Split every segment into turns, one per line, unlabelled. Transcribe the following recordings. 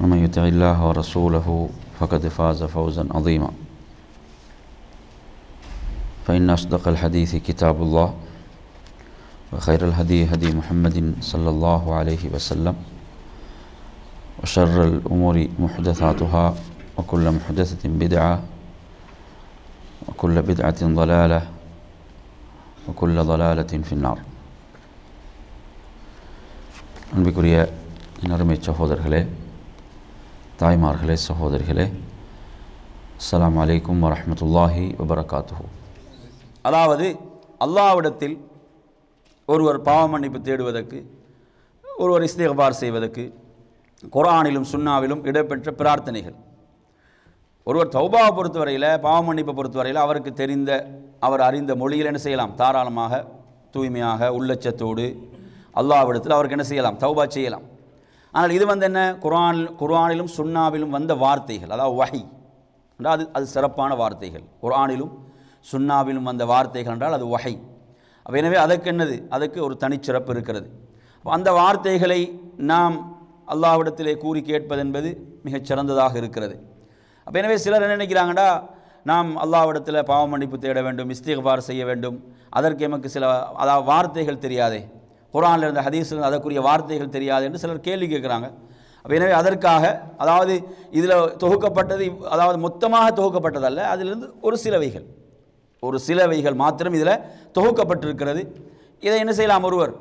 ومن يطع الله ورسوله فقد فاز فوزا عظيما فإن أصدق الحديث كتاب الله وخير الهدي هدي محمد صلى الله عليه وسلم وشر الأمور محدثاتها وكل محدثة بدعة وكل بدعة ضلالة وكل ضلالة في النار அன்பிற்குரிய நறுமை சகோதரர்களே தாய்மார்களே சகோதரிகளே அஸ்லாம் அலைக்கும் வரமத்துல்லாஹி வபரகாத்து
அதாவது அல்லாவிடத்தில் ஒருவர் பாவ மன்னிப்பு தேடுவதற்கு ஒருவர் இஸ்திகபார் செய்வதற்கு குரானிலும் சுன்னாவிலும் இடம்பெற்ற பிரார்த்தனைகள். ஒருவர் தௌபாவை பொறுத்தவரையில் பாவ மன்னிப்பை பொறுத்தவரையில் அவருக்கு தெரிந்த அவர் அறிந்த மொழியில் என்ன செய்யலாம்? தாராளமாக தூய்மையாக உள்ளச்சத்தோடு அல்லாவிடத்தில் அவருக்கு என்ன செய்யலாம்? தௌபா செய்யலாம். ஆனால் இது வந்து என்ன? குரான் குர்ஆனிலும் சுண்ணாவிலும் வந்த வார்த்தைகள். அதாவது வகை என்றால் அது அது சிறப்பான வார்த்தைகள். குர்ஆனிலும் சுண்ணாவிலும் வந்த வார்த்தைகள் என்றால் அது வகை அப்போ எனவே அதற்கு என்னது? அதுக்கு ஒரு தனிச்சிறப்பு இருக்கிறது. அந்த வார்த்தைகளை நாம் அல்லாவிடத்திலே கூறி கேட்பது என்பது மிகச் சிறந்ததாக இருக்கிறது. அப்போ எனவே சிலர் என்ன நினைக்கிறாங்கடா? நாம் அல்லாவிடத்தில் பாவ மன்னிப்பு தேட வேண்டும் இஸ்திகபார் செய்ய வேண்டும். அதற்கு எமக்கு சில அதாவது வார்த்தைகள் தெரியாதே. குரானில் இருந்த ஹதீஸில் அதற்குரிய வார்த்தைகள் தெரியாது என்று சிலர் கேள்வி கேட்குறாங்க. அப்போ எனவே அதற்காக அதாவது இதில் தொகுக்கப்பட்டது அதாவது மொத்தமாக தொகுக்கப்பட்டதல்ல அதிலிருந்து ஒரு சிலவைகள். ஒரு சிலவைகள் மாத்திரம் இதில் தொகுக்கப்பட்டிருக்கிறது. இதை என்ன செய்யலாம் ஒருவர்?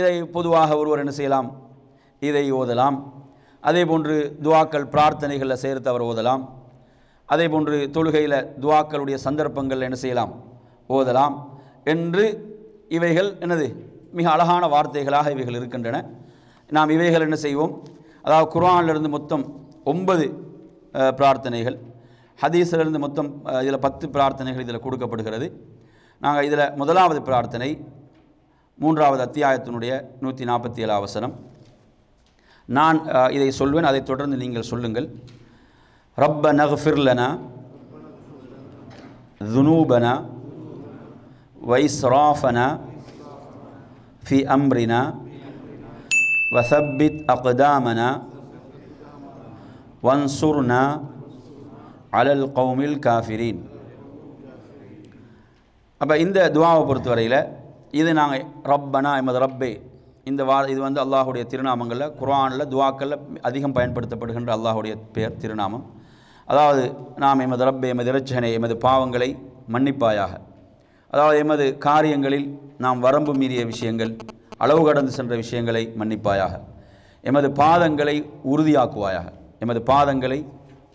இதை பொதுவாக ஒருவர் என்ன செய்யலாம்? இதை ஓதலாம். அதே போன்று துவாக்கள் பிரார்த்தனைகளில் சேர்த்து அவர் ஓதலாம். அதே போன்று தொழுகையில் துவாக்களுடைய சந்தர்ப்பங்கள் என்ன செய்யலாம்? ஓதலாம். என்று இவைகள் என்னது? மிக அழகான வார்த்தைகளாக இவைகள் இருக்கின்றன. நாம் இவைகள் என்ன செய்வோம்? அதாவது குரானிலிருந்து மொத்தம் ஒன்பது பிரார்த்தனைகள். ஹதீஸிலிருந்து மொத்தம் இதில் பத்து பிரார்த்தனைகள் இதில் கொடுக்கப்படுகிறது. நாங்கள் இதில் முதலாவது பிரார்த்தனை மூன்றாவது அத்தியாயத்தினுடைய நூற்றி நாற்பத்தி ஏழு அவசரம் நான் இதை சொல்வேன் அதை தொடர்ந்து நீங்கள் சொல்லுங்கள். ரப்ப நஃபிர்லனா துனூபனா வைஸ்ராஃபனா في أمرنا وثبت أقدامنا وانصرنا على القوم الكافرين அப்போ இந்த துவாவை பொறுத்தவரையில் இது நாங்கள் ரப்பனா எமது ரப்பே இந்த வா இது வந்து அல்லாஹுடைய திருநாமங்களில் குர்ஆனில் துவாக்களில் அதிகம் பயன்படுத்தப்படுகின்ற அல்லாஹுடைய பெயர் திருநாமம் அதாவது நாம் எமது ரப்பே எமது இரட்சகனை எமது பாவங்களை மன்னிப்பாயாக அதாவது எமது காரியங்களில் நாம் வரம்பு மீறிய விஷயங்கள் அளவு கடந்து சென்ற விஷயங்களை மன்னிப்பாயாக. எமது பாதங்களை உறுதியாக்குவாயாக. எமது பாதங்களை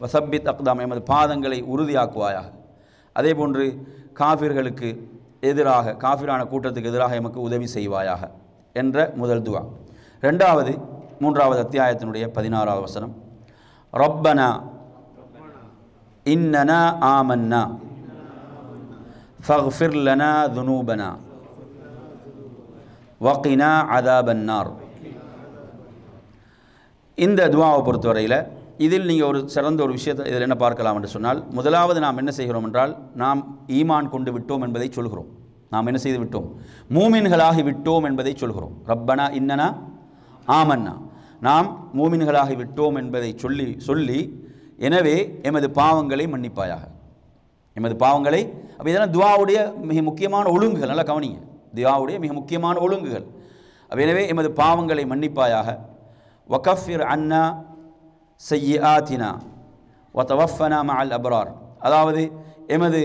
வசப்பித் அக்தாம் எமது பாதங்களை உறுதியாக்குவாயாக. அதே போன்று காஃபிர்களுக்கு எதிராக காஃபிரான கூட்டத்துக்கு எதிராக எமக்கு உதவி செய்வாயாக என்ற முதல் துவா. ரெண்டாவது மூன்றாவது அத்தியாயத்தினுடைய பதினாறாவது வசனம். ரப்பனா இன்னனா ஆமன்னா ஃபஃபிர்லனா துனூபனா. வக்கினா அதாபன்னார். இந்த துவாவை பொறுத்தவரையில் இதில் நீங்கள் ஒரு சிறந்த ஒரு விஷயத்தை இதில் என்ன பார்க்கலாம் என்று சொன்னால் முதலாவது நாம் என்ன செய்கிறோம் என்றால் நாம் ஈமான் கொண்டு விட்டோம் என்பதை சொல்கிறோம். நாம் என்ன செய்து விட்டோம்? மூமின்களாகி விட்டோம் என்பதை சொல்கிறோம். ரப்பனா இன்னனா ஆமன்னா. நாம் மூமின்களாகி விட்டோம் என்பதை சொல்லி சொல்லி எனவே எமது பாவங்களை மன்னிப்பாயாக. எமது பாவங்களை அப்போ இதெல்லாம் துவாவுடைய மிக முக்கியமான ஒழுங்குகள் நல்லா கவனிங்க. தியாவுடைய மிக முக்கியமான ஒழுங்குகள். எனவே எமது பாவங்களை மன்னிப்பாயாக. வகஃபிர் அன்னா செய்யாத்தினா ஒத்தவஃபனா மால் அப்ரார். அதாவது எமது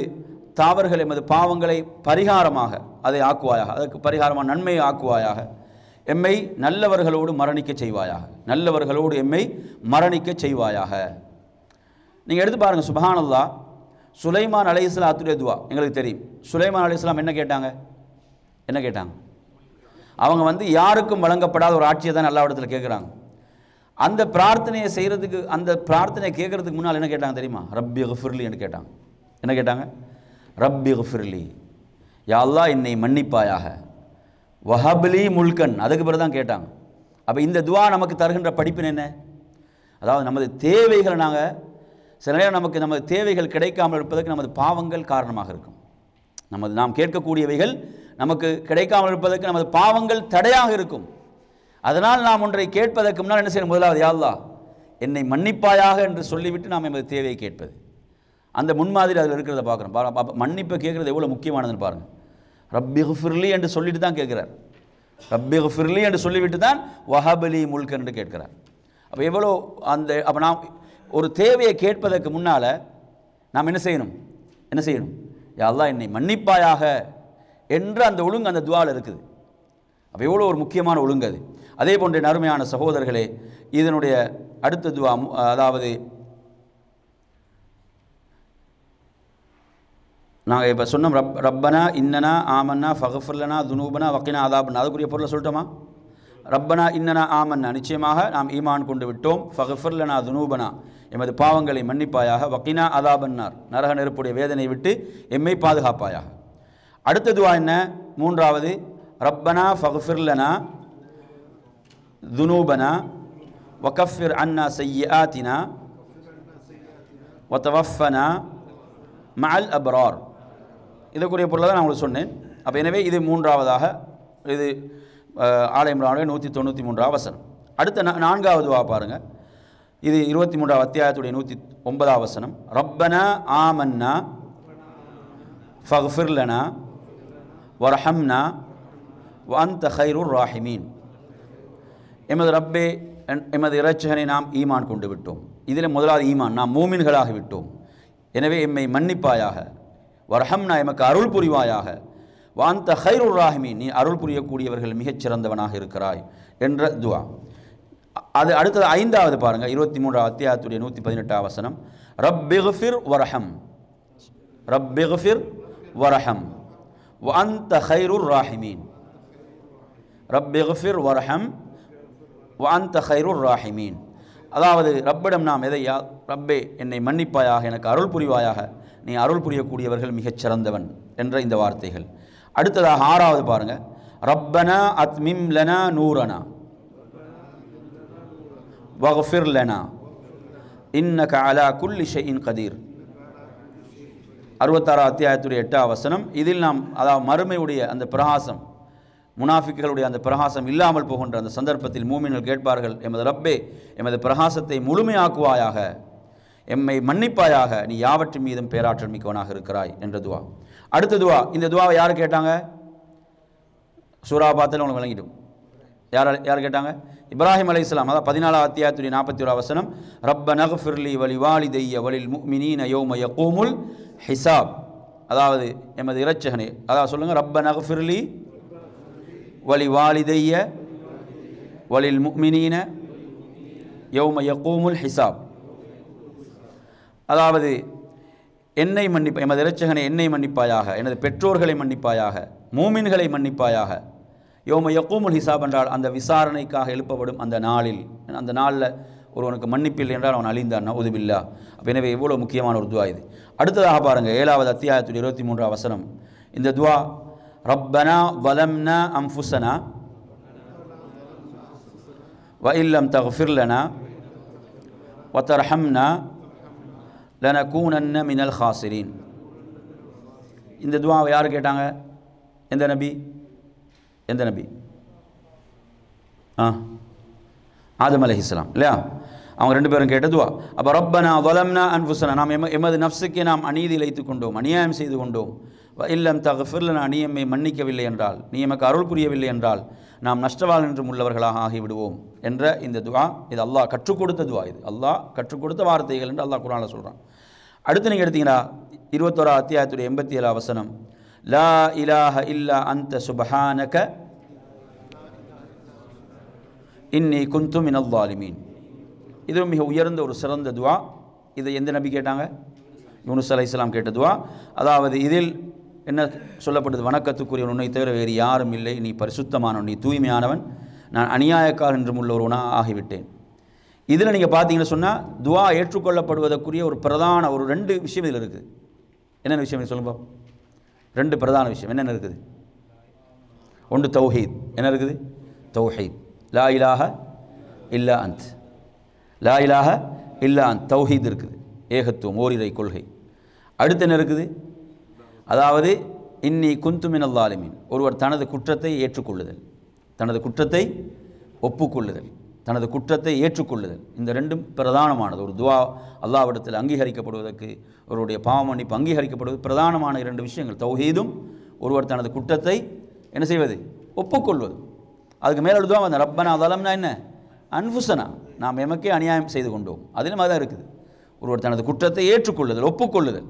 தாவர்கள் எமது பாவங்களை பரிகாரமாக அதை ஆக்குவாயாக அதற்கு பரிகாரமாக நன்மையை ஆக்குவாயாக. எம்மை நல்லவர்களோடு மரணிக்க செய்வாயாக. நல்லவர்களோடு எம்மை மரணிக்க செய்வாயாக. நீங்கள் எடுத்து பாருங்கள் சுபஹானல்லா சுலைமான் அலை இஸ்லாத்துடைய துவா. எங்களுக்கு தெரியும். சுலைமான் அலை இஸ்லாம் என்ன கேட்டாங்க? என்ன கேட்டாங்க? அவங்க வந்து யாருக்கும் வழங்கப்படாத ஒரு ஆட்சியை தான் எல்லா இடத்துல கேட்குறாங்க அந்த பிரார்த்தனையை செய்கிறதுக்கு அந்த பிரார்த்தனையை கேட்குறதுக்கு முன்னால் என்ன கேட்டாங்க தெரியுமா? ரப்பி குஃபிர்லின்னு கேட்டாங்க. என்ன கேட்டாங்க? ரப்பி குஃபிர்லி யா என்னை மன்னிப்பாயாக. வஹப்லி முல்கன் அதுக்கு பிறகு தான் கேட்டாங்க. அப்போ இந்த துவா நமக்கு தருகின்ற படிப்பின் என்ன? அதாவது நமது தேவைகளை நாங்கள் சில நேரம் நமக்கு நமது தேவைகள் கிடைக்காமல் இருப்பதற்கு நமது பாவங்கள் காரணமாக இருக்கும். நமது நாம் கேட்கக்கூடியவைகள் நமக்கு கிடைக்காமல் இருப்பதற்கு நமது பாவங்கள் தடையாக இருக்கும். அதனால் நாம் ஒன்றை கேட்பதற்கு முன்னால் என்ன செய்யணும்? முதலாவது யா என்னை மன்னிப்பாயாக என்று சொல்லிவிட்டு நாம் எமது தேவையை கேட்பது. அந்த முன்மாதிரி அதில் இருக்கிறத பார்க்குறோம் பா- மன்னிப்பை கேட்குறது எவ்வளோ முக்கியமானதுன்னு பாருங்கள் ரப்பி ஃபிர்லி என்று சொல்லிட்டு தான் கேட்குறார். ரப்பி ஃபிர்லி என்று சொல்லிவிட்டு தான் வஹபலி முல்க் என்று கேட்கிறார். அப்போ எவ்வளோ அந்த அப்போ நாம் ஒரு தேவையை கேட்பதற்கு முன்னால் நாம் என்ன செய்யணும்? என்ன செய்யணும்? யா என்னை மன்னிப்பாயாக என்ற அந்த ஒழுங்கு அந்த துவாவில் இருக்குது. அப்போ எவ்வளோ ஒரு முக்கியமான ஒழுங்கு அது. அதே போன்ற நறுமையான சகோதரர்களே இதனுடைய அடுத்த துவா அதாவது நாங்கள் இப்போ சொன்னோம் ரப் ரப்பனா இன்னனா ஆமன்னா ஃபஹஃபுல்லனா துனூபனா வக்கினா அதாபனா அதுக்குரிய பொருளை சொல்லட்டோமா? ரப்பனா இன்னனா ஆமன்னா. நிச்சயமாக நாம் ஈமான் கொண்டு விட்டோம். ஃபஹஃபுல்லனா துனூபனா. எமது பாவங்களை மன்னிப்பாயாக. வக்கினா அதாபன்னார். நரக நெருப்புடைய வேதனை விட்டு எம்மை பாதுகாப்பாயாக. அடுத்த துவா என்ன? மூன்றாவது ரப்பனா ஃபஃபிர்லனா துனூபனா வகஃபிர் அன்னா செய்யாத்தினா ஒத்தவஃபனா மால் அப்ரார். இதுக்குரிய பொருளை தான் நான் உங்களுக்கு சொன்னேன். அப்போ எனவே இது மூன்றாவதாக இது ஆலயம் நூற்றி தொண்ணூற்றி மூன்றாவது வசனம். அடுத்த நான்காவது வா பாருங்கள் இது இருபத்தி மூன்றாவது அத்தியாயத்துடைய நூற்றி ஒன்பதாவது வசனம். ரப்பனா ஆமன்னா ஃபஃபிர்லனா வரஹம்னா வஅந்த ஹைருர் ராஹிமீன். எமது ரப்பே என்- எமது இறைச்சகனை நாம் ஈமான் கொண்டு விட்டோம். இதில் முதலாவது ஈமான் நாம் மூமின்களாகி விட்டோம். எனவே எம்மை மன்னிப்பாயாக வரஹம்னா எமக்கு அருள் புரிவாயாக வாந்த ஹைருர் ராஹிமீன். நீ அருள் புரியக்கூடியவர்கள் மிகச் சிறந்தவனாக இருக்கிறாய் என்ற துவா. அது அடுத்தது ஐந்தாவது பாருங்கள் இருபத்தி மூன்றாவது அத்தியாயத்துடைய நூற்றி பதினெட்டாம் வசனம். ரப்பிஃபிர் வரஹம். ரப்பிஃபிர் வரஹம். வஅந்த ஹைருர் ராஹிமீன் ரப்பிஃபிர் வரஹம் வஅந்த ஹைருர் ராஹிமீன் அதாவது ரப்பிடம் நாம் எதை யா ரப்பே என்னை மன்னிப்பாயாக எனக்கு அருள் புரிவாயாக நீ அருள் புரியக்கூடியவர்கள் மிகச் சிறந்தவன் என்ற இந்த வார்த்தைகள். அடுத்ததாக ஆறாவது பாருங்க. ரப்பனா அத்மிம் லனா நூரனா. வஃபிர் லனா. இன்னக அலா குல்லி இன் கதீர். அறுபத்தாறாம் அத்தியாயத்துடைய எட்டாம் வசனம் இதில் நாம் அதாவது மறுமையுடைய அந்த பிரகாசம் முனாஃபிக்குகளுடைய அந்த பிரகாசம் இல்லாமல் போகின்ற அந்த சந்தர்ப்பத்தில் மூமின்கள் கேட்பார்கள் எமது ரப்பே எமது பிரகாசத்தை முழுமையாக்குவாயாக எம்மை மன்னிப்பாயாக நீ யாவற்றின் மீதும் பேராற்றல் மிக்கவனாக இருக்கிறாய் என்ற துவா. அடுத்த துவா இந்த துவாவை யார் கேட்டாங்க? சூறாபாத்தில் உங்களுக்கு விளங்கிடும். யார் யார் கேட்டாங்க? இப்ராஹிம் அலைஹிஸ்ஸலாம் அதாவது பதினாலாம் அத்தியாயத்துடைய நாற்பத்தி ஒரு அவசனம் ரப்ப நகஃபிர்லி வலி வாலிதைய வலில் முக்மினீன யோமய கோமுல் ஹிசாப். அதாவது எமது இரட்சகனே அதாவது சொல்லுங்கள் ரப்ப நகஃபிர்லி வலி வாலிதைய வலில் முக்மினீன யௌம யக்கூமுல் ஹிசாப். அதாவது என்னை மன்னிப்ப எமது இறைச்சகனை என்னை மன்னிப்பாயாக எனது பெற்றோர்களை மன்னிப்பாயாக மூமின்களை மன்னிப்பாயாக யோம யக்கூமுல் ஹிசாப் என்றால் அந்த விசாரணைக்காக எழுப்பப்படும் அந்த நாளில் அந்த நாளில் ஒருவனுக்கு மன்னிப்பில்லை என்றால் அவன் அழிந்தான் உதுபில்லா அப்போ எனவே எவ்வளோ முக்கியமான ஒரு துவா இது. அடுத்ததாக பாருங்கள் ஏழாவது அத்தியாயத்துடைய இருபத்தி மூன்றாம் வசனம். இந்த துவா ரப்பனா வலம்னா அம்ஃபுசனா வ இல்லம் தஃபிர்லனா வத்தர்ஹம்னா லனகூனன்ன மினல் ஹாசிரீன். இந்த துவாவை யார் கேட்டாங்க? எந்த நபி? எந்த நபி? ஆ ஆதம் இஸ்லாம் இல்லையா? அவங்க ரெண்டு பேரும் கேட்ட துவா. அப்போ ரப்பனா வலம்னா அன்புசனா நாம் எம எமது நப்சுக்கு நாம் அநீதி இழைத்து கொண்டோம் அநியாயம் செய்து கொண்டோம். இல்லம் தகஃபிர்லனா நீ எம்மை மன்னிக்கவில்லை என்றால் நீ எமக்கு அருள் புரியவில்லை என்றால் நாம் நஷ்டவாள் என்றும் உள்ளவர்களாக ஆகிவிடுவோம் என்ற இந்த துவா. இது அல்லாஹ் கற்றுக் கொடுத்த துவா இது. அல்லாஹ் கற்றுக் கொடுத்த வார்த்தைகள் என்று அல்லாஹ் குரானில் சொல்கிறான் அடுத்து நீங்கள் எடுத்தீங்கன்னா இருபத்தோரா அத்தியாயத்துடைய எண்பத்தி ஏழு அவசனம் லா இலாஹ இல்லா அந்த சுபஹானக. இன்னி குந்து மினல் இது மிக உயர்ந்த ஒரு சிறந்த துவா. இதை எந்த நபி கேட்டாங்க? யூனுஸ் அலை இஸ்லாம் கேட்ட துவா. அதாவது இதில் என்ன சொல்லப்பட்டது? வணக்கத்துக்குரிய உன்னை தவிர வேறு யாரும் இல்லை. நீ பரிசுத்தமான நீ தூய்மையானவன். நான் அநியாயக்காரன் என்றும் உள்ள உள்ளொருவனாக ஆகிவிட்டேன். இதில் நீங்கள் பார்த்தீங்கன்னு சொன்னால் துவா ஏற்றுக்கொள்ளப்படுவதற்குரிய ஒரு பிரதான ஒரு ரெண்டு விஷயம் இதில் இருக்குது. என்னென்ன விஷயம் சொல்லுங்க ரெண்டு பிரதான விஷயம். என்னென்ன இருக்குது? ஒன்று தௌஹீத். என்ன இருக்குது? தௌஹீத். லா இலாக இல்லா அந்த். லா இலாக இல்லா தௌஹீத் இருக்குது. ஏகத்துவம் ஓரிரை கொள்கை. அடுத்து என்ன இருக்குது? அதாவது இன்னி குந்துமின் அல்லாலிமின் ஒருவர் தனது குற்றத்தை ஏற்றுக்கொள்ளுதல். தனது குற்றத்தை ஒப்புக்கொள்ளுதல். தனது குற்றத்தை ஏற்றுக்கொள்ளுதல். இந்த ரெண்டும் பிரதானமானது. ஒரு துவா அல்லாவிடத்தில் அங்கீகரிக்கப்படுவதற்கு ஒருவருடைய பாவ மன்னிப்பு அங்கீகரிக்கப்படுவது பிரதானமான இரண்டு விஷயங்கள். தௌஹீதும் ஒருவர் தனது குற்றத்தை என்ன செய்வது? ஒப்புக்கொள்வது. அதுக்கு மேலே துவா வந்த ரப்பனா அதலம்னா என்ன? அன்ஃபுசனா நாம் எமக்கே அநியாயம் செய்து கொண்டோம். அதிலும் அதான் இருக்குது. ஒருவர் தனது குற்றத்தை ஏற்றுக்கொள்ளுதல் ஒப்புக்கொள்ளுதல்.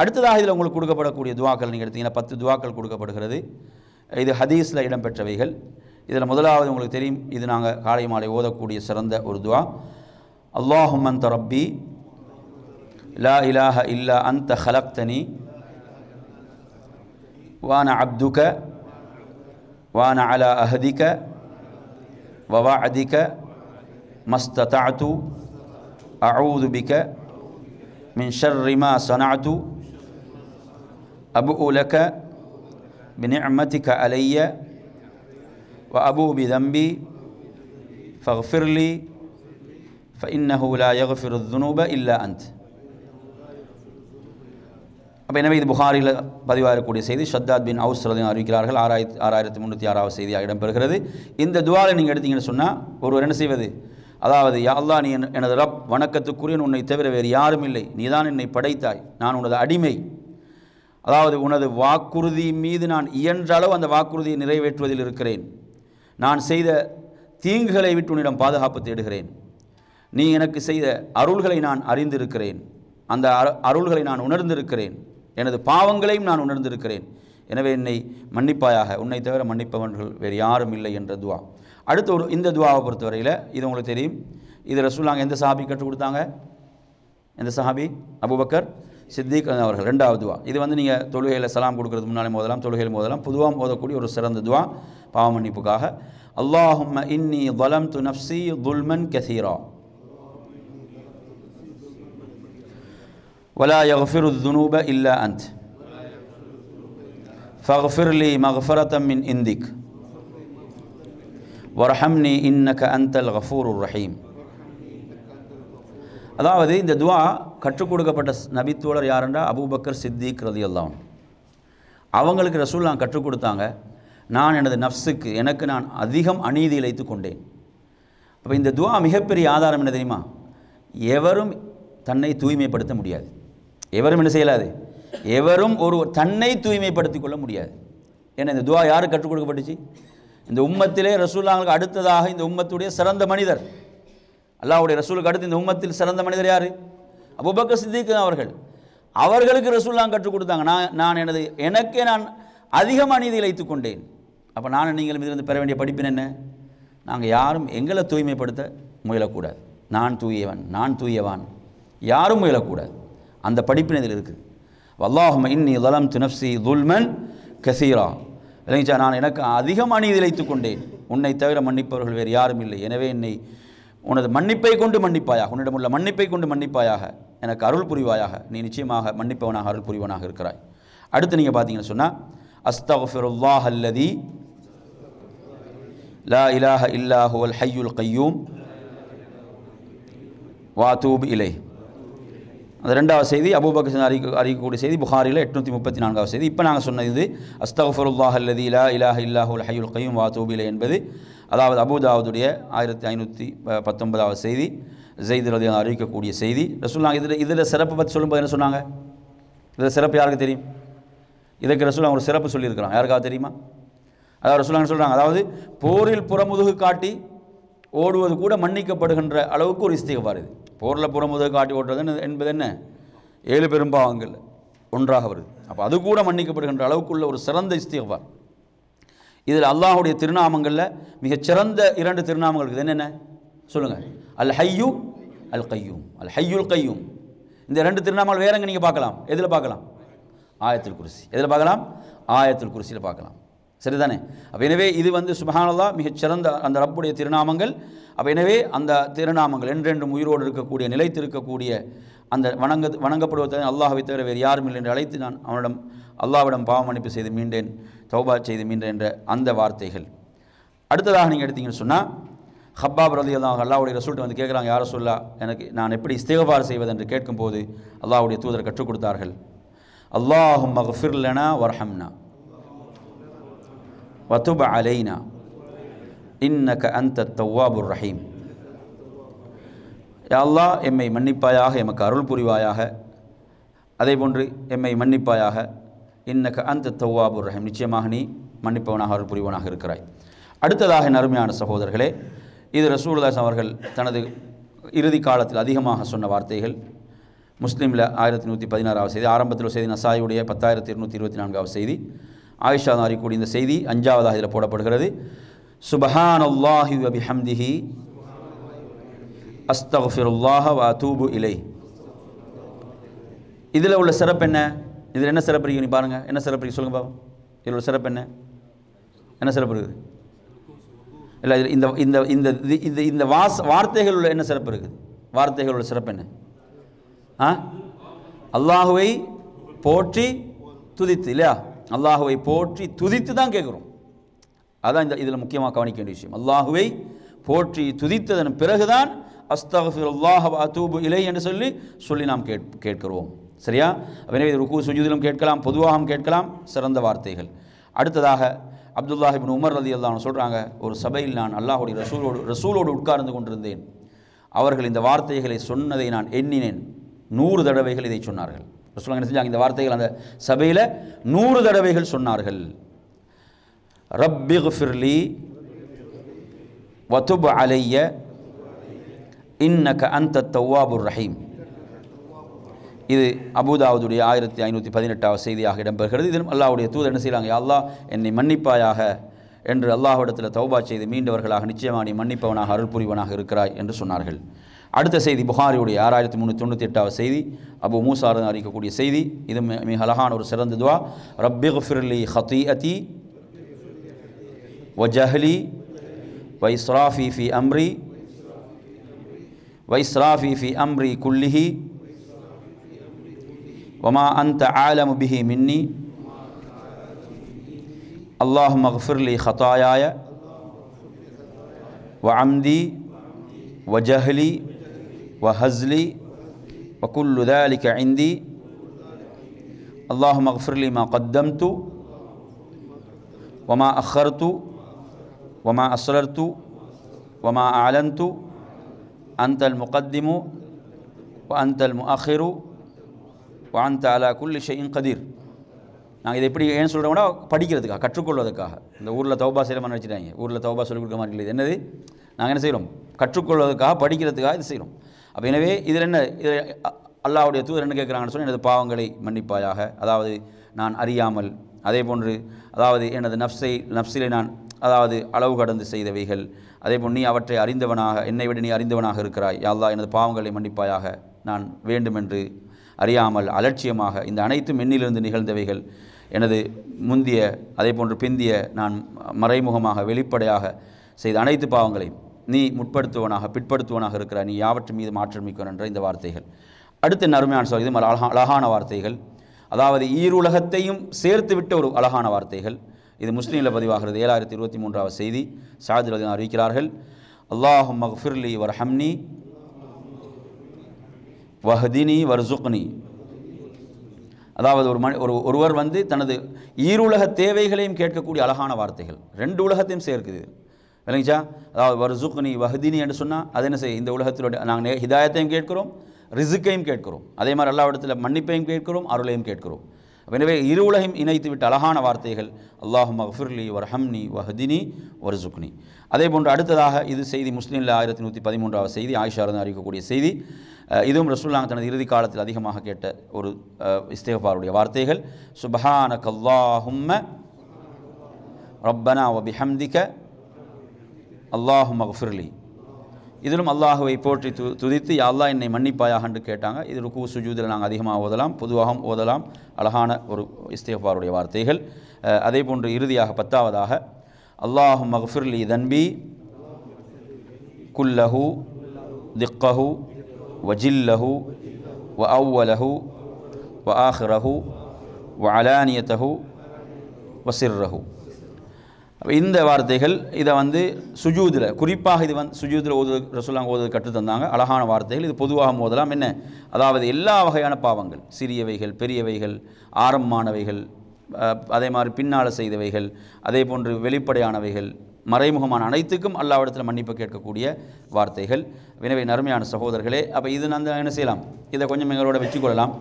அடுத்ததாக இதில் உங்களுக்கு கொடுக்கப்படக்கூடிய துவாக்கள் நீங்கள் எடுத்தீங்கன்னா பத்து துவாக்கள் கொடுக்கப்படுகிறது. இது ஹதீஸில் இடம்பெற்றவைகள். இதில் முதலாவது உங்களுக்கு தெரியும் இது நாங்கள் காலை மாலை ஓதக்கூடிய சிறந்த ஒரு துவா. அல்லாஹுமன் ரப்பி லா இலாஹ இல்லா அந்த ஹலக்தனி வான அப்துக வான அலா அஹதிக வவா அதிக ما استطعت أعوذ بك من شر ما صنعت أبؤ لك بنعمتك علي وأبو بذنبي فاغفر لي فإنه لا يغفر الذنوب إلا أنت அப்போ எனவே இது புகாரில் பதிவாக இருக்கக்கூடிய செய்தி ஷத்தாத் பின் அவுஸ் ரதையும் அறிவிக்கிறார்கள் ஆறாயிரத்தி ஆறாயிரத்தி முந்நூற்றி ஆறாவது செய்தியாக இடம்பெறுகிறது இந்த துவாவில் நீங்கள் எடுத்தீங்கன்னு சொன்னால் ஒருவர் என்ன செய்வது அதாவது யா அல்லாஹ் நீ என்- எனது ரப் வணக்கத்துக்குரியன் உன்னை தவிர வேறு யாரும் இல்லை. நீதான் என்னை படைத்தாய். நான் உனது அடிமை. அதாவது உனது வாக்குறுதி மீது நான் இயன்ற அளவு அந்த வாக்குறுதியை நிறைவேற்றுவதில் இருக்கிறேன். நான் செய்த தீங்குகளை விட்டு உன்னிடம் பாதுகாப்பு தேடுகிறேன். நீ எனக்கு செய்த அருள்களை நான் அறிந்திருக்கிறேன். அந்த அரு- அருள்களை நான் உணர்ந்திருக்கிறேன். எனது பாவங்களையும் நான் உணர்ந்திருக்கிறேன். எனவே என்னை மன்னிப்பாயாக உன்னை தவிர மன்னிப்பவர்கள் வேறு யாரும் இல்லை என்ற துவா. அடுத்து ஒரு இந்த துவாவை பொறுத்தவரையில் இது உங்களுக்கு தெரியும் இது ரசூலாங்க எந்த சஹாபி கற்றுக் கொடுத்தாங்க எந்த சஹாபி அபூபக்கர் சித்திக் அவர்கள் ரெண்டாவது துவா இது வந்து நீங்கள் தொழுகையில் சலாம் கொடுக்கறது முன்னாலே மோதலாம் தொழுகையில் மோதலாம் பொதுவாக மோதக்கூடிய ஒரு சிறந்த துவா பாவ மன்னிப்புக்காக அல்லாஹும்ம இன்னி வலம் து நஃப்சி துல்மன் கசீரா ولا يغفر الذنوب إلا أنت فاغفر لي مغفرة من عندك வரஹம்னி இன்னக அந்தல் கஃபூருர் ரஹீம். அதாவது இந்த துவா கற்றுக் கொடுக்கப்பட்ட நபித்தோழர் யாருண்டா? அபூபக்கர் சித்திக் ரதி அல்லாம் அவங்களுக்கு ரசூல் நான் கற்றுக் கொடுத்தாங்க. நான் எனது நஃப்ஸுக்கு எனக்கு நான் அதிகம் அநீதி இழைத்து கொண்டேன். அப்போ இந்த துவா மிகப்பெரிய ஆதாரம் என்ன தெரியுமா? எவரும் தன்னை தூய்மைப்படுத்த முடியாது. எவரும் என்ன செய்யலாது? எவரும் ஒரு தன்னை தூய்மைப்படுத்திக் கொள்ள முடியாது. ஏன்னா இந்த துவா யாருக்கு கற்றுக் கொடுக்கப்பட்டுச்சு? இந்த உம்மத்திலே ரசூல்லாங்களுக்கு அடுத்ததாக இந்த உம்மத்துடைய சிறந்த மனிதர். அல்லாவுடைய ரசூலுக்கு அடுத்து இந்த உம்மத்தில் சிறந்த மனிதர் யார்? அபுபக்க சித்திக் அவர்கள். அவர்களுக்கு ரசூல்லாம் கற்றுக் கொடுத்தாங்க. நான் நான் எனது எனக்கே நான் அதிகம் அநீதி இழைத்துக் கொண்டேன். அப்போ நானும் நீங்களும் இதிலிருந்து பெற வேண்டிய படிப்பின் என்ன? நாங்கள் யாரும் எங்களை தூய்மைப்படுத்த முயலக்கூடாது. நான் தூயவன் நான் தூயவான். யாரும் முயலக்கூடாது. அந்த படிப்பின் இதில் இருக்குது வல்லாஹும இன்னி லலம் துனப்சி துல்மன் கசீரா. விளங்கிச்சா நான் எனக்கு அதிகம் அநீதி இழைத்துக் கொண்டேன். உன்னை தவிர மன்னிப்பவர்கள் வேறு யாரும் இல்லை. எனவே என்னை உனது மன்னிப்பை கொண்டு மன்னிப்பாயாக உன்னிடம் உள்ள மன்னிப்பை கொண்டு மன்னிப்பாயாக எனக்கு அருள் புரிவாயாக நீ நிச்சயமாக மன்னிப்பவனாக அருள் புரிவனாக இருக்கிறாய். அடுத்து நீங்கள் பார்த்தீங்கன்னு சொன்னால் அஸ்தகுஃபிருல்லாஹ் அல்லதி லா இலாஹ இல்லாஹுவல் ஹையுல் கையூம் வாத்தூப் இலை அந்த ரெண்டாவது செய்தி அபூபக்கர் அறிக்க அறிக்கக்கூடிய செய்தி புகாரில் எட்நூற்றி முப்பத்தி நான்காவது செய்தி. இப்போ நாங்கள் சொன்னது இது அஸ்தகுஃபருல்லாஹ் அல்லதி லா இலாஹ இல்லாஹுல் ஹையுல் கையும் வாத்தூப் என்பது அதாவது அபுதாவுடைய ஆயிரத்தி ஐநூற்றி பத்தொன்பதாவது செய்தி ஜெயித் ரதி அறிவிக்கக்கூடிய செய்தி. ரசூல்லாங்க இதில் இதில் சிறப்பு பற்றி சொல்லும்போது என்ன சொன்னாங்க? இதில் சிறப்பு யாருக்கு தெரியும்? இதற்கு ரசூல் ஒரு சிறப்பு சொல்லியிருக்கிறான். யாருக்காவது தெரியுமா? அதாவது ரசூலாங்க சொல்கிறாங்க அதாவது போரில் புறமுதுகு காட்டி ஓடுவது கூட மன்னிக்கப்படுகின்ற அளவுக்கு ஒரு இஸ்திகபார் இது. போரில் புறமுதல் காட்டி ஓட்டுறது என்பது என்ன? ஏழு பெரும்பாவங்கள் ஒன்றாக வருது. அப்போ அது கூட மன்னிக்கப்படுகின்ற அளவுக்குள்ள ஒரு சிறந்த இஸ்திகபார் இதில் அல்லாஹுடைய திருநாமங்களில் மிகச்சிறந்த இரண்டு திருநாமங்கள் இருக்குது. என்னென்ன? சொல்லுங்கள் அல் ஹையூ அல் கையூம். அல் ஹையுல் கையூம். இந்த ரெண்டு திருநாமங்கள் வேறங்க நீங்கள் பார்க்கலாம்? எதில் பார்க்கலாம்? ஆயத்தில் குருசி. எதில் பார்க்கலாம்? ஆயத்தில் குருசியில் பார்க்கலாம். சரிதானே? அப்போ எனவே இது வந்து சுபஹானல்லா மிகச் சிறந்த அந்த ரப்புடைய திருநாமங்கள். அப்போ எனவே அந்த திருநாமங்கள் என்றென்றும் உயிரோடு இருக்கக்கூடிய நிலைத்திருக்கக்கூடிய அந்த வணங்க வணங்கப்படுவதை அல்லாஹ்வை தவிர வேறு யாரும் இல்லை என்று அழைத்து நான் அவனிடம் அல்லாவிடம் பாவம் செய்து மீண்டேன் தௌபா செய்து மீண்டேன் என்ற அந்த வார்த்தைகள். அடுத்ததாக நீங்கள் எடுத்தீங்கன்னு சொன்னால் ஹப்பாப் ரலி அல்லாஹ் அல்லாவுடைய ரசூல்ட்டு வந்து கேட்குறாங்க யார சொல்லா எனக்கு நான் எப்படி இஸ்திகபார் செய்வது என்று கேட்கும்போது அல்லாவுடைய தூதர் கற்றுக் கொடுத்தார்கள். அல்லாஹும் மகஃபிர்லனா வர்ஹம்னா. வத்துப அலைனா இன்னக அந்த தவ்வாபுர் ரஹீம் யா அல்லாஹ் எம்மை மன்னிப்பாயாக எமக்கு அருள் புரிவாயாக. அதே போன்று எம்மை மன்னிப்பாயாக. இன்னக்க அந்த தவ்வாபுர் ரஹீம். நிச்சயமாக நீ மன்னிப்பவனாக அருள் புரிவனாக இருக்கிறாய். அடுத்ததாக என் அருமையான சகோதரர்களே இது ரசூல்தாஸ் அவர்கள் தனது இறுதி காலத்தில் அதிகமாக சொன்ன வார்த்தைகள். முஸ்லீமில் ஆயிரத்தி நூற்றி பதினாறாவது செய்தி ஆரம்பத்தில் செய்தி நசாயுடைய பத்தாயிரத்தி இருநூற்றி இருபத்தி நான்காவது செய்தி. ஆயிஷா அறிக்கூடிய இந்த செய்தி அஞ்சாவதாக இதில் போடப்படுகிறது. சுபஹான் அல்லாஹி வபி அஸ்தஃபிருல்லாஹ வ தூபு இலை இதில் உள்ள சிறப்பு என்ன? இதில் என்ன சிறப்பு இருக்கு நீ பாருங்கள் என்ன சிறப்பு இருக்கு சொல்லுங்கள் பாப்போம். இதில் உள்ள சிறப்பு என்ன? என்ன சிறப்பு இருக்குது? இல்லை இதில் இந்த இந்த இந்த இது- இந்த இந்த வாஸ் வார்த்தைகள் உள்ள என்ன சிறப்பு இருக்குது? வார்த்தைகள் உள்ள சிறப்பு என்ன? ஆ? அல்லாஹுவை போற்றி துதித்து இல்லையா? அல்லாஹுவை போற்றி துதித்து தான் கேட்குறோம். அதான் இந்த இதில் முக்கியமாக கவனிக்க வேண்டிய விஷயம். அல்லாஹுவை போற்றி துதித்ததன் பிறகுதான் அஸ்தஃபிருல்லாஹ் அதூபு இலை என்று சொல்லி சொல்லி நாம் கேட் கேட்கிறோம். சரியா? எனவே இது ருக்கு சுஜூதிலும் கேட்கலாம் பொதுவாகவும் கேட்கலாம் சிறந்த வார்த்தைகள். அடுத்ததாக அப்துல்லாஹிபின் உமர் ரதி அல்லாஹ் சொல்கிறாங்க ஒரு சபையில் நான் அல்லாஹுடைய ரசூலோடு ரசூலோடு உட்கார்ந்து கொண்டிருந்தேன். அவர்கள் இந்த வார்த்தைகளை சொன்னதை நான் எண்ணினேன். நூறு தடவைகள் இதை சொன்னார்கள். ரசூலுல்லாஹ் என்ன செஞ்சாங்க இந்த வார்த்தைகள் அந்த சபையில் நூறு தடவைகள் சொன்னார்கள். ரப்பிஃபிர்லி வதுப் அலைய இன்னக அந்த தவ்வாபுர் ரஹீம். இது அபுதாவுடைய ஆயிரத்தி ஐநூற்றி பதினெட்டாவது செய்தியாக இடம்பெறுகிறது. இதிலும் அல்லாவுடைய தூதர் என்ன செய்கிறாங்க அல்லாஹ் என்னை மன்னிப்பாயாக என்று அல்லாஹ்விடத்தில் தௌபா செய்து மீண்டவர்களாக நிச்சயமாக நீ மன்னிப்பவனாக அருள் புரிவனாக இருக்கிறாய் என்று சொன்னார்கள். அடுத்த செய்தி புகாரியுடைய ஆறாயிரத்தி முந்நூற்றி தொண்ணூற்றி எட்டாவது செய்தி அபு மூசாரன் அறிக்கக்கூடிய செய்தி இது மி- மிக அழகான ஒரு சிறந்த துவா ரப்பிஃபிர்லி ஹத்தீஅதி وجهلي وإسرافي في أمري وإسرافي في أمري كله وما أنت عالم به مني اللهم اغفر لي خطاياي وعمدي وجهلي وهزلي وكل ذلك عندي اللهم اغفر لي ما قدمت وما أخرت وما أسررت وما أعلنت أنت المقدم وأنت المؤخر وأنت على كل شيء قدير நாங்கள் இதை எப்படி ஏன் சொல்கிறோம்னா படிக்கிறதுக்காக கற்றுக்கொள்வதற்காக இந்த ஊரில் தௌபா செய்யலாமா நினச்சிட்டாங்க ஊரில் தௌபா சொல்லிக் கொடுக்க மாட்டேங்குது இது என்னது நாங்கள் என்ன செய்கிறோம் கற்றுக்கொள்வதற்காக படிக்கிறதுக்காக இது செய்கிறோம் அப்போ எனவே இதில் என்ன? இது அல்லாவுடைய தூதர் என்ன கேட்குறாங்கன்னு சொல்லி எனது பாவங்களை மன்னிப்பாயாக. அதாவது நான் அறியாமல் அதே போன்று அதாவது எனது நப்சை நப்சிலை நான் அதாவது அளவு கடந்து செய்தவைகள். அதே போல் நீ அவற்றை அறிந்தவனாக என்னை விட நீ அறிந்தவனாக இருக்கிறாய். யா எனது பாவங்களை மன்னிப்பாயாக. நான் வேண்டுமென்று அறியாமல் அலட்சியமாக இந்த அனைத்தும் எண்ணிலிருந்து நிகழ்ந்தவைகள். எனது முந்திய அதே போன்று பிந்திய நான் மறைமுகமாக வெளிப்படையாக செய்த அனைத்து பாவங்களையும் நீ முற்படுத்துவனாக பிற்படுத்துவனாக இருக்கிறாய். நீ யாவற்றின் மீது மாற்றம் என்ற இந்த வார்த்தைகள். அடுத்து நறுமையான சொல் இது அழகா அழகான வார்த்தைகள். அதாவது ஈருலகத்தையும் சேர்த்து விட்ட ஒரு அழகான வார்த்தைகள். இது முஸ்லீமில் பதிவாகிறது. ஏழாயிரத்தி இருபத்தி மூன்றாவது செய்தி. சாதில் ரதி அறிவிக்கிறார்கள். அல்லாஹ் மஹ்ஃபிர்லி வர் வர்ஹம்னி வஹதினி வர்சுக்னி அதாவது ஒரு மனி ஒரு ஒருவர் வந்து தனது ஈருலக தேவைகளையும் கேட்கக்கூடிய அழகான வார்த்தைகள். ரெண்டு உலகத்தையும் சேர்க்குது. விளங்கிச்சா? அதாவது வர்சுக்னி வஹதினி என்று சொன்னால் அது என்ன செய்ய இந்த உலகத்திலோட நாங்கள் ஹிதாயத்தையும் கேட்கிறோம் ரிசுக்கையும் கேட்கிறோம். அதே மாதிரி எல்லா இடத்துல மன்னிப்பையும் கேட்கிறோம் அருளையும் கேட்கிறோம். எனவே இரு உலகையும் இணைத்து விட்ட அழகான வார்த்தைகள் அல்லாஹு மஃபிர்லி வர்ஹம்னி வஹதினி வர்சுக்னி. அதே போன்று அடுத்ததாக இது செய்தி முஸ்லீமில் ஆயிரத்தி நூற்றி பதிமூன்றாவது செய்தி ஆயிஷாரந்து அறிவிக்கக்கூடிய செய்தி. இதுவும் ரசூல்லாங்க தனது இறுதி காலத்தில் அதிகமாக கேட்ட ஒரு இஸ்தேஃபாருடைய வார்த்தைகள். சுபஹான கல்லாஹும்ம ரப்பனா ஒபிஹம்திக அல்லாஹு மஃபிர்லி இதிலும் அல்லாஹுவை போற்றி து துதித்து யா அல்லாஹ் என்னை மன்னிப்பாயாக என்று கேட்டாங்க. இது ருக்கு சுஜூதில் நாங்கள் அதிகமாக ஓதலாம் பொதுவாகவும் ஓதலாம். அழகான ஒரு இஸ்தேஃபாருடைய வார்த்தைகள். அதே போன்று இறுதியாக பத்தாவதாக அல்லாஹு மஃபிர்லி தன்பி குல்லஹு திக்கஹு வஜில்லஹு வ அவ்வலஹு வ ஆஹ்ரஹு வ அலானியத்தஹு வசிர்ரஹூ. இந்த வார்த்தைகள் இதை வந்து சுஜூதில் குறிப்பாக இது வந்து சுஜூதில் ஓது ரசூலாங்க ஓது கற்றுத் தந்தாங்க. அழகான வார்த்தைகள். இது பொதுவாக ஓதலாம். என்ன? அதாவது எல்லா வகையான பாவங்கள். சிறியவைகள் பெரியவைகள் ஆரம்பமானவைகள் அதே மாதிரி பின்னால் செய்தவைகள் அதே போன்று வெளிப்படையானவைகள் மறைமுகமான அனைத்துக்கும் அல்லாவிடத்தில் மன்னிப்பு கேட்கக்கூடிய வார்த்தைகள். எனவே நறுமையான சகோதரர்களே அப்போ இது நான் என்ன செய்யலாம்? இதை கொஞ்சம் எங்களோட வச்சுக்கொள்ளலாம்.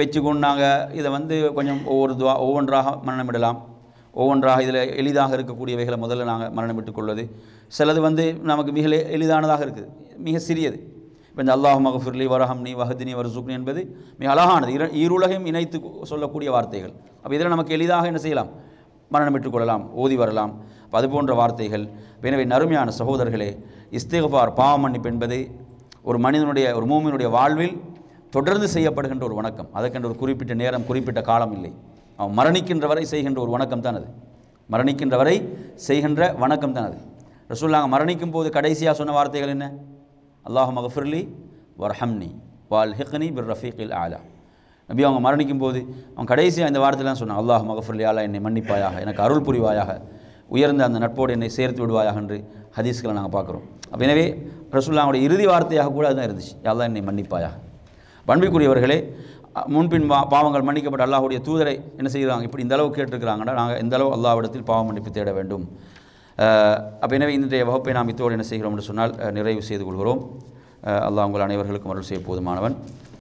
வச்சுக்கொண்டு நாங்கள் இதை வந்து கொஞ்சம் ஒவ்வொரு துவா ஒவ்வொன்றாக மரணமிடலாம் ஒவ்வொன்றாக இதில் எளிதாக இருக்கக்கூடியவைகளை முதல்ல நாங்கள் மரணமிட்டுக் கொள்வது சிலது வந்து நமக்கு மிக எளிதானதாக இருக்குது. மிக சிறியது. இப்போ இந்த அல்லாஹ் மகஃபிர்லி வரஹம்னி வஹதினி வரசுக்னி என்பது மிக அழகானது. இரு ஈருலகையும் இணைத்து சொல்லக்கூடிய வார்த்தைகள். அப்போ இதில் நமக்கு எளிதாக என்ன செய்யலாம்? மரணமிட்டுக் கொள்ளலாம் ஓதி வரலாம். அது போன்ற வார்த்தைகள். எனவே நறுமையான சகோதரர்களே இஸ்திகபார் பாவமன்னிப்பு என்பது ஒரு மனிதனுடைய ஒரு மூமினுடைய வாழ்வில் தொடர்ந்து செய்யப்படுகின்ற ஒரு வணக்கம். அதற்கென்ற ஒரு குறிப்பிட்ட நேரம் குறிப்பிட்ட காலம் இல்லை. அவன் மரணிக்கின்ற வரை செய்கின்ற ஒரு வணக்கம் தான் அது. மரணிக்கின்ற வரை செய்கின்ற வணக்கம் தான் அது. ரசூல்லாங்க மரணிக்கும் போது கடைசியாக சொன்ன வார்த்தைகள் என்ன? அல்லாஹ் மகஃபிர்லி வர்ஹம்னி வால் ஹிக்னி பிர் ரஃபீக்கில் ஆலா நபி அவங்க மரணிக்கும் போது அவன் கடைசியாக இந்த வார்த்தையெல்லாம் சொன்னான் அல்லாஹ் மகஃபிர்லி ஆலா என்னை மன்னிப்பாயாக எனக்கு அருள் புரிவாயாக உயர்ந்த அந்த நட்போடு என்னை சேர்த்து விடுவாயாக என்று ஹதீஸ்களை நாங்கள் பார்க்குறோம். அப்போ எனவே ரசூல்லாவுடைய இறுதி வார்த்தையாக கூட அதுதான் இருந்துச்சு. அல்லாஹ் என்னை மன்னிப்பாயாக. பண்பிக்குரியவர்களே முன்பின் பா பாவங்கள் மன்னிக்கப்பட்ட அல்லாஹுடைய தூதரை என்ன செய்கிறாங்க? இப்படி இந்த அளவு கேட்டிருக்கிறாங்கன்னா நாங்கள் இந்த அளவு பாவம் மன்னிப்பு தேட வேண்டும். அப்போ எனவே இன்றைய வகுப்பை நாம் இத்தோடு என்ன செய்கிறோம் என்று சொன்னால் நிறைவு செய்து கொள்கிறோம். அல்லாஹ் உங்கள் அனைவர்களுக்கும் அருள் செய்ய போதுமானவன்.